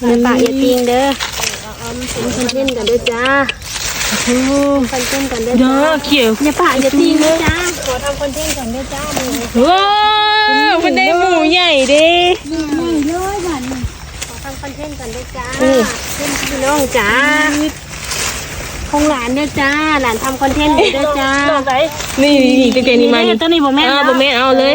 อย่าปะอย่าติงเด้อทำคอนเทนกันเด้อจ้าคอนเทนต์กันเด้อเด้จ้าอเขียวอย่าปะอย่าติงเด้อจ้าขอทำคอนเทนต์กันเด้อจ้าว้าวมันได้หมูใหญ่เด้วยขอทำคอนเทนต์กันเด้อจ้าพี่น้องจ้าของหลานเด้อจ้า หลานทำคอนเทนต์เด้อจ้า นี่นี่นี่ตั้งนี้มานี่ตัวนี้บ่แม่นอ่าบ่แม่เอาเลย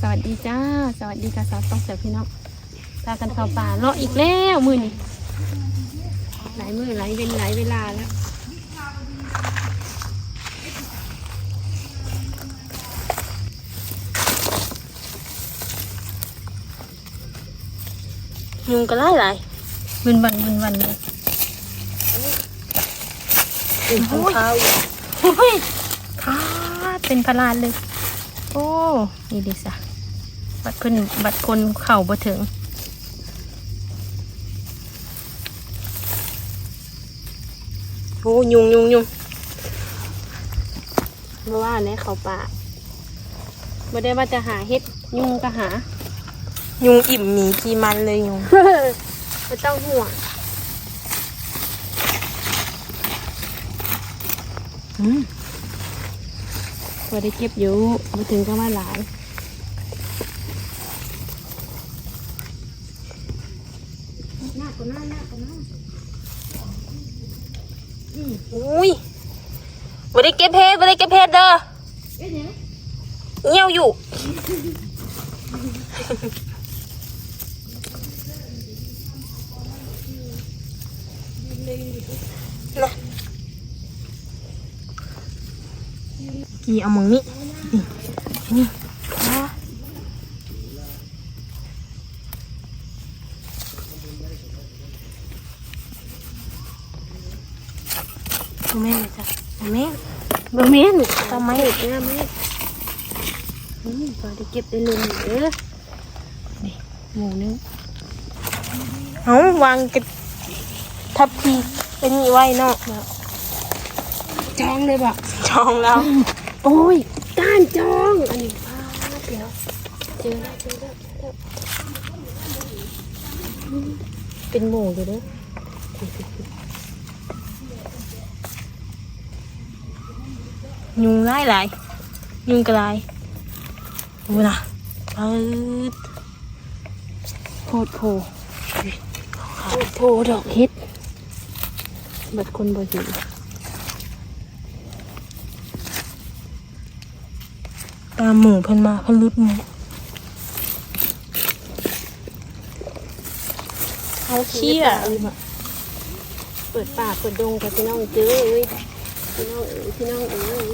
สวัสดีจ้า สวัสดีค่ะสาวต้องเสียพี่น้องพากันเข้าป่าเลาะอีกแล้วมือนี่หลายมือหลายเวลหลายเวลาแล้วยุงก็ไล่หลายวินวันวินวันเลยอื่นของเขาโอ้ยขาดเป็นพลานเลย โอ้ นี่ดิสะ บัดเพิ่นบัดคนเข่าบ่ถึงโอ้ยุงยุงยุงเมื่อว่าเนี่ยเขาป่าบ่ได้ว่าจะหาเฮ็ดยุงก็หา ยุงอิ่มหมีกีมันเลยยุงไม่ต้องห่วงอืมพอได้เก็บอยู่มาถึงก็มาหลาย อุ้ยบ่ได้เก็บเพชรบ่ได้เก็บเพชรเด้อเงี้ยวอยู่ กี่เอามึงนี่อ่า บ่แม่นเลยจ้ะบ่แม่น บ่แม่นทำไมเด้อแม่อืมพอได้เก็บได้ลุมเด้อนี่หมูนึงเอาวางกระทับพีเป็นนี่ไว้เนาะจองเลยบ่จองแล้ว โอ้ยก้านจอง อันนี้พลาดเดี๋ยวเจอแล้วเจอแล้วเจอแล้วอืมเป็นหมูอยู่เด้อ ยุงไล่หลายยุงกระไรดูนะเปิดโพดโพโพดโพดอกเฮ็ดบัดคนบ่เห็นตามหมูเพิ่นมาเพิ่นรุดหมูเขาเชี่ยเปิดป่าเปิดดงกับพี่น้องเจอเอ้ย พี่น้องเอ้ยพี่น้องเอ้ย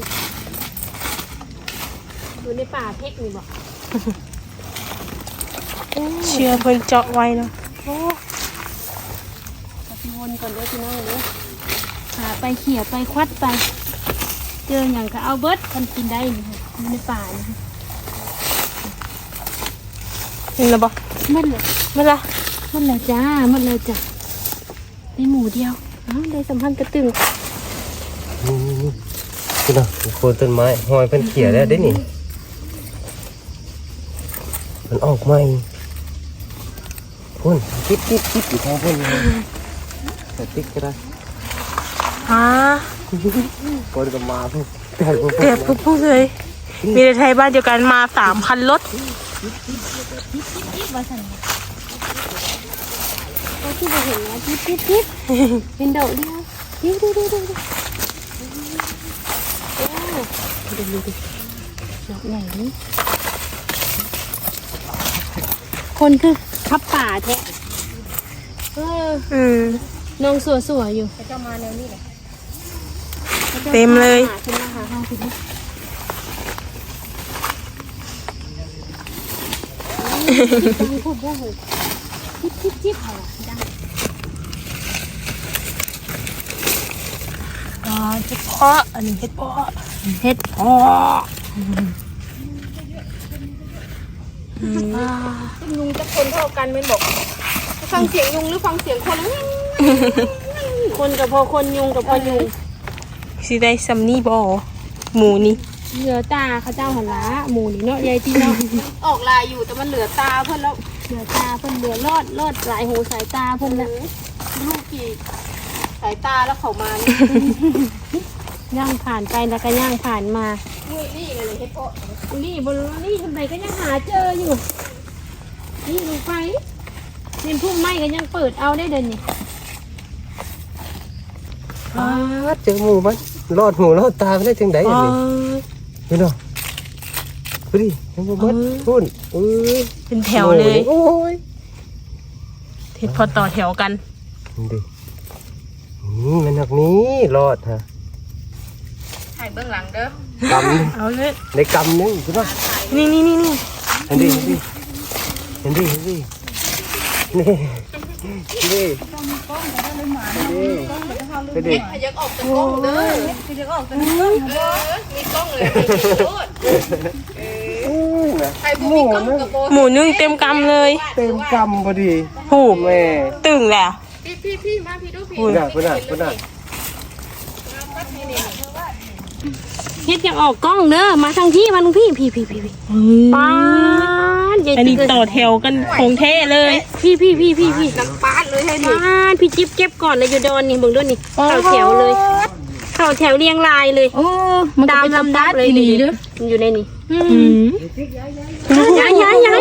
อยู่ในป่าเพกนี่บอกเชื่อเพิ่นเจาะไว้เนาะโอ้ขอพี่วนก่อนเด้อพี่น้องเด้อหาไปเขี่ยไปควัดไป เจออย่างก็เอาเบิดมันกินได้นี่ค่ะอยู่ในป่านี่ค่ะเห็นแล้วบ่มันเลยไม่ละมันเลยจ้ามันเลยจ้ะได้หมูเดียวเอ้าได้สัมพันธ์กระตึง นี่นะโคนต้นไม้หอยเป็นเขียแล้วได้นี่มันออกใหม่พุ่นคิดคิดคิดอยู่ทางพุ่นเลยแต่ติ๊กก็ได้ฮะคนก็มาพุ่นแต่พุ่นเจ็บปุ๊บๆเลย มีในไทยบ้านเดียวกันมาสามคันรถก็ที่เราเห็นว่าจิ๊บจิ๊บจิ๊บเป็นดอกเดียวจิ๊บดูดูดูดูโอ้ ดูดูดูดอกใหญ่นี่คนคือขับป่าแท้เอออืมน้องสัวสัวๆอยู่เเต็มเลย หาขึ้นมาหาห้องขึ้นมาดังพูดว่าเหยจิ๊บจิ๊บจิ๊บเหรอดัง อ่า เห็ดเพาะอันนี้เห็ดเพาะเฮ็ดพอยุงจะคนเท่ากันไม่บอกฟังเสียงยุงหรือฟังเสียงคน คนกับพอคนยุงกับพอยุงสิได้ซัมนี่บอหมูนี่เหลือตาเขาเจ้าหันละหมูนี่เนาะยายที่เนาะออกลายอยู่แต่มันเหลือตาเพิ่นแล้วเหลือตาเพิ่นเหลือรอดรอดหลายหูสายตาเพิ่นแล้วลูกกี่ สายตาแล้วเขามานี่ย่างผ่านไปแล้วก็ย่างผ่านมานี่ไงเลยเฮ็ดเพาะนี่บนนี่ทำไมก็ยังหาเจออยู่ นี่ลงไปเป็นพุ่มไม้ก็ยังเปิดเอาได้เดินนี่อ้าเจอหมูมันรอดหูรอดตาไปได้จังไดอันนี้พี่น้องดูดิยังบ่เบิดพุ่นอุ้ยเป็นแถวเลย โอ้ยเห็ดเพอต่อแถวกันนี่ดินี่ มันแบบนี้รอดฮะถ่ายเบื้องหลังเด้อกำหนึ่งเอาเลยในกำหนึงใช่ปะนี่นี่นี่นี่เห็นดิเห็นดิเห็นดิเห็นดินี่ นี่เห็นดิยังออกจากกล้องเด้อยังออกจากกล้องเออมีกล้องเลยโคตรอู้นะใครบุมีกล้องกับโบหมูนึ่งเต็มกำเลย เต็มกำพอดี หูแม่ ตึงแล้ว พี่พี่พี่มาพี่ดูพี่พูดน่ะพูดน่ะพูดน่ะ เฮ็ดยังออกกล้องเด้อมาทางพี่มาทางพี่พี่พี่พี่พี่ป้าดใหญ่อันนี้ติ๊กต่อแถวกันของแท้เลย พี่พี่พี่พี่พี่น้ำปาดเลยให้ดิป้าดพี่จิ๊บเก็บก่อนเลยอยู่โดนนี่เบิ่งด้วยนี่เข้าแถวเลยเข้าแถวเรียงรายเลยโอ้มันก็ตามเป็นลำดับเลยดีนี่เด้อมันอยู่ในนี่อืมย้ายย้ายย้าย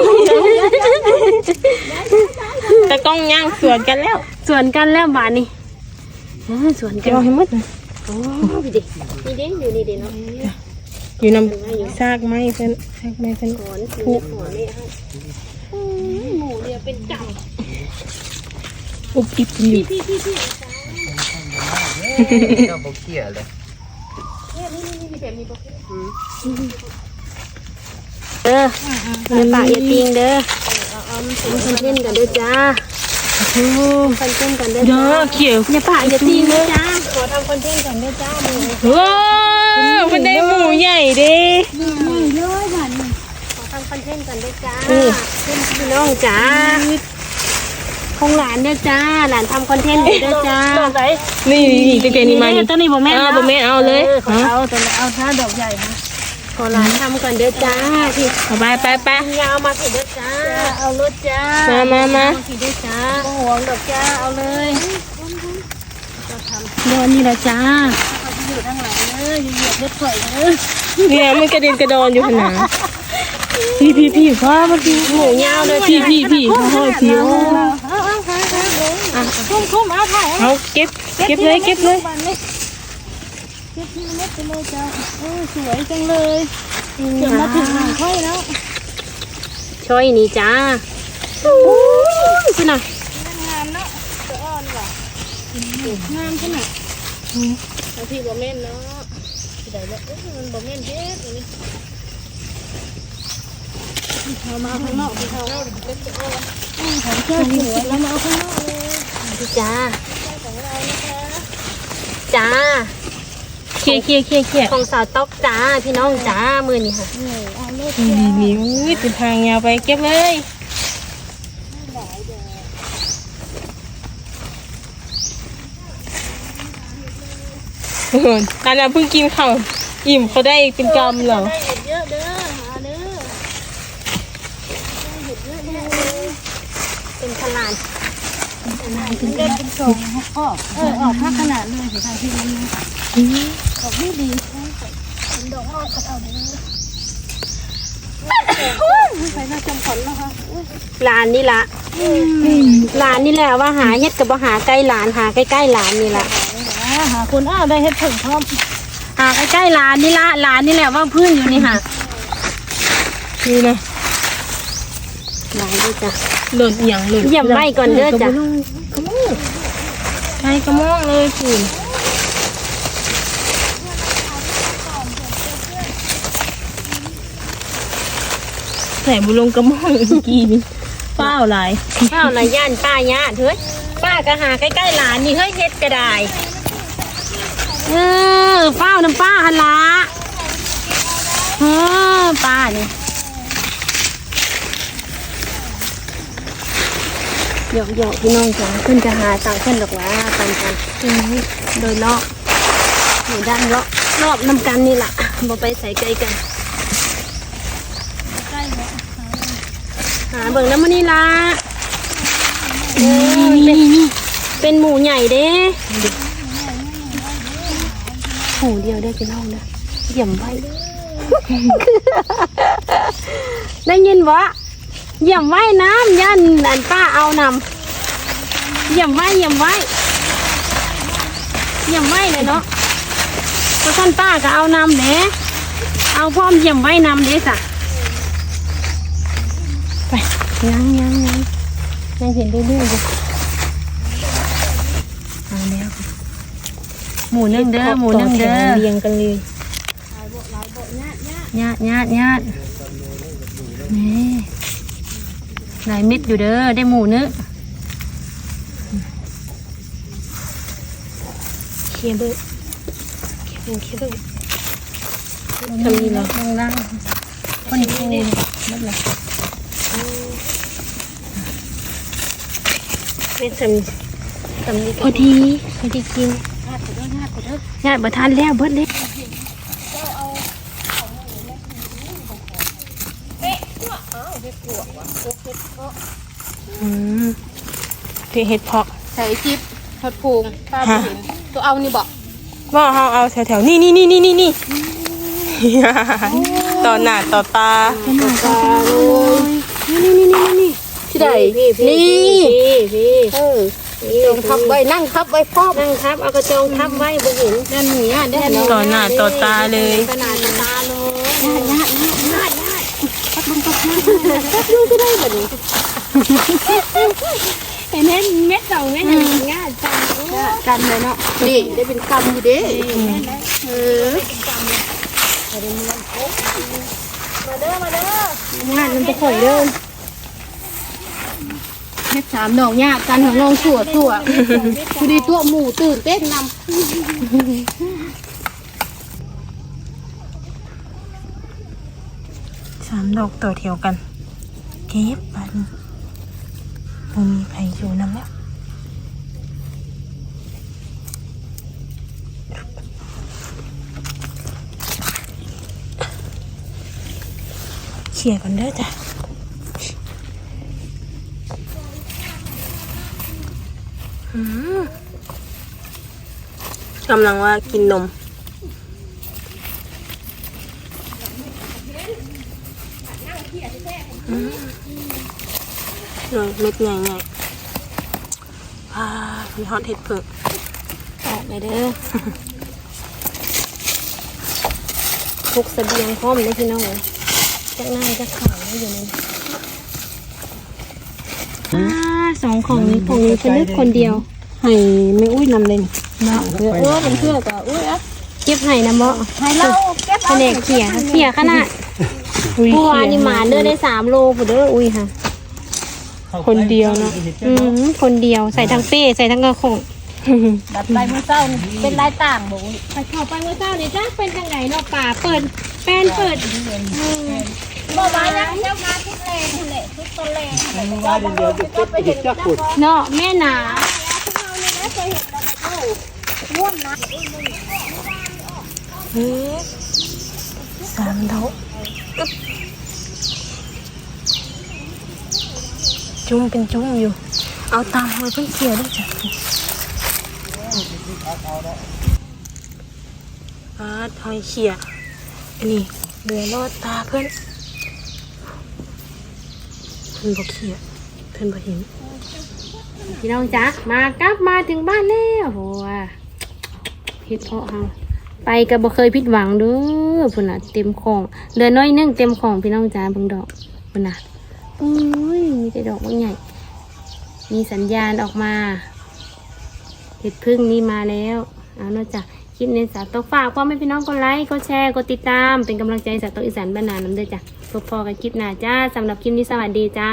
แต่กล้องย่างสวนกันแล้ว ส่วนกันแล้วบาดนี่เออส่วนกัเดี๋นยวให้หมดนะโอ้พี่ดินี่เด้อยู่นี่เด้เนาะอยู่นำซากไม้เพิ่นซากไม้เพิ่นหอนผูหอนนี่ฮะอืมหมูเนี่ยเป็นจังอุบอิบอยู่พี่พี่พี่เจ้าบ่เกี่ยเลยเด้อแม่ปากอย่าติงเด้อทำคอนเทนต์กันเด้อจ้าทำ คอนเทนต์กันเด้อเด้จ้าอเขียวอย่าปากอย่าติงเด้อจ้าขอทำคอนเทนต์กันเด้อจ้ามึงว้าวมันได้หมูใหญ่เด้ขอทำคอนเทนต์กันเด้อจ้าพี่น้องจ้าของหลานเด้อจ้า หลานทำคอนเทนต์อยู่เด้อจ้านี่นี่ตัวนี้มาตัวนี้บ่แม่นเออนะบ่แม่นเอาเลยขอเอาตัวนี้เอาท่าดอกใหญ่นะ ขอหลานทำก่อนเด้อจ้าพี่เอาไปไปไปยาวมาสิเด้อจ้า เอารถจ้า มามามาสิเด้อจ้าบ่ห่วงดอกจ้า เอาเลยเดี๋ยวนี้ละจ้าอยู่ทั้งหลายเด้ออยู่เหยียบรถข่อยเด้อเนี่ยมันกระเด็นกระดอนอยู่ขนาดพี่พี่พี่พ่อมันพี่หมูยาวเลยพี่พี่พี่พ่อพี่โอ้คุ้มคุ้มเอาถ่ายเอาเก็บเก็บเลยเก็บเลย เก็บที่เม็ดไปเลยจ้าโอ้สวยจังเลยเดี๋ยวมาถึงหางค่อยแล้วช่อยนี่จ้าโอ้ยคุณน่ะงามเนาะจะอ่อนว่ะงามขนาดแล้วพี่บ่แม่นเนาะที่ใดแล้วเอ้ยมันบ่แม่นเฮ็ดอันนี้เอามาข้างนอกพี่เขาเอาดิเล็กจะอ่อนของเจ้าสวยแล้วมาเอาข้างนอกเลยจ้าของเรานะคะจ้า เคลียร์เคลียร์เคลียร์เคลียร์ของสาวต๊อกจ้าพี่น้องจ้ามือนี่ค่ะนี่นี่อุ้ยเป็นทางยาวไปเก็บเลยเอออันนั้นเพิ่งกินข้าวอิ่มเขาได้เป็นกำเหรอได้เห็ดเยอะเด้อหาเด้อเป็นขลานมันได้เป็นสองออกเออออกมากขนาดเลยสิทางที่นี้ ออกดีดีเป็นดอกออกก็เอาเด้อไปน่าจำขวัญแล้วค่ะหลานนี่ละหลานนี่แหละว่าหาเฮ็ดกับว่าหาใกล้หลานหาใกล้ๆหลานนี่ละหาคนอ้าวได้เห็ดผึ่งพร้อมหาใกล้ๆหลานนี่ละหลานนี่แหละว่าพื้นอยู่นี่ค่ะนี่นะหลานด้วยจ้ะหล่นอหย่างหล่นเยี่ยมไว้ก่อนเด้อจ้ะใช่กระมองเลยคุณ ใส่บุลงกระม่องเมื่อกี้นี่เป้าหลายป้าหน่ะย่านป้าย่านเฮ้ยป้าก็หาใกล้ๆหลานนี่เฮ้ยเฮ็ดก็ได้เออเป้าน้ำป้าหันละเออป้านี่หยอกหยอกพี่น้องจ๋าขึ้นจะหาตังค์ขึ้นหรอกว่าปันกันอืมโดยเลาะอยู่ด้านเลาะรอบน้ำกันนี่ล่ะบ่ไปใส่ไกลกันาเบิ่งน้ำมันนี่ละเออเป็นเป็นหมูใหญ่เด้หมูเดียวได้พี่น้องนะเหยี่ยมไว้ได้ยินวะเหยี่ยมไว้น้ำยันอันป้าเอานำเหยี่ยมไว้เหยี่ยมไว้เหยี่ยมไว้เลยเนาะเพราะท่านป้าก็เอานำเด้เอาพร้อมเหยี่ยมไว้นำเด้สะ ไปยังยังยังยังเห็นเรื่อยๆอยู่เอาแล้วหมูนึ่งเด้อหมูนึ่งเด้อเรียงกันเลยญาติญาติญาตินี่หลายเม็ดอยู่เด้อได้หมูเนื้อเคลียร์เบิร์เคลียร์เคลียร์เบิร์ทำดีเนาะล่างล่างคนนี้คนนี้มัดเลย เป็นสำสำนีพอดีพอดีกินญาติบ่ทานแล้วเบิดเลยอืมเพเห็ดเพาะใส่จิ๊บทอดพุงป้าบ่เห็นตัวเอานี่บอกว่าเฮาเอาแถวๆนี่นี่นี่นี่นี่นี่ต่อหน้าต่อตาปลาเลย นี่นี่นี่นี่นี่ที่ใดนี่พี่เออจงทับไว้นั่งทับไว้พร้อมนั่งทับเอากระจงทับไว้บ่เห็นนั่นหนีอะได้ต่อหน้าต่อตาเลยขนาดตาเลยญาติญาติญาติญาติทับลงทับลงทับลงก็ได้แบบนี้เห็นเห็นเม็ดสองเม็ดง่ายจังกันเลยเนาะนี่ได้เป็นกำอยู่เด้เออมาเด้อมาเด้องานมันจะข่อยเด้อ เม็ดสามดอกเนี่ยกันของน้องสั่วสั่วคือดีตัวหมูตื่นเต้นนำสามดอกต่อแถวกัน เก็บปันบ่มีไผอยู่นำแล้วเขี่ยก่อนเด้อจ้ะอืม กำลังว่ากินนม เลยเม็ดใหญ่ๆว้ามีฮอตเห็ดเผือกออกเลยเด้อทุกเสบียงพร้อมเลยพี่น้องจากนั้นจะขายได้อยู่ในนี้ สองของนี้ของนี้เป็นเลือกคนเดียว ให้ไม่อุ้ยนำเลยเนาะเออเออเป็นเพื่อกับอุ้ยอะเก็บให้นะเมาะให้เราเก็บแผนกเขี่ยเขี่ยขนาดเมื่อวานนี่หมาเลือดได้สามโลผู้เด้ออุ้ยค่ะ คนเดียวเนาะอืมคนเดียวใส่ทั้งเป้ใส่ทั้งกระโขงดัดไปเมื่อเช้านี่เป็นลายต่างบ่อุ้ยไปเข้าไปเมื่อเช้านี่จ้าเป็นจังไงเนาะป่าเปิดแป้นเปิด บ่มายังเจ้ามาทุกแรงทุกแหลทุกต้นแรงว่าเดี๋ยวจะเก็บไปเห็ดจักขุดเนาะแม่หนาเฮ้ยสามดอกจุ้มเป็นจุ้มอยู่ เอาตามมาเพิ่งเขี่ยด้วยจ้ะอาหอยเขี่ยอันนี้เรือลอดตาเพื่อน พิ่นบ่เขียเพิ่นบ่เห็น พี่น้องจ๊ะมากลับมาถึงบ้านแล้วโหเฮ็ดเพาะเฮาไปก็บ่เคยผิดหวังเด้อพุ่นน่ะเต็มของเดือนน้อยนึงเต็มของพี่น้องจ๋าเบิ่งดอกพุ่นน่ะอุ้ยมีแต่ดอกใหญ่มีสัญญาณออกมาเห็ดพึ่งนี่มาแล้วเอานอกจากคลิปเน้นสาวตกฝากพ่อแม่พี่น้องกดไลค์กดแชร์กดติดตามเป็นกำลังใจสาตกอีสานบ้านนาน้ำด้วยจ้ะ พอกันคลิปหน้าจ้าสำหรับคลิปนี้สวัสดีจ้า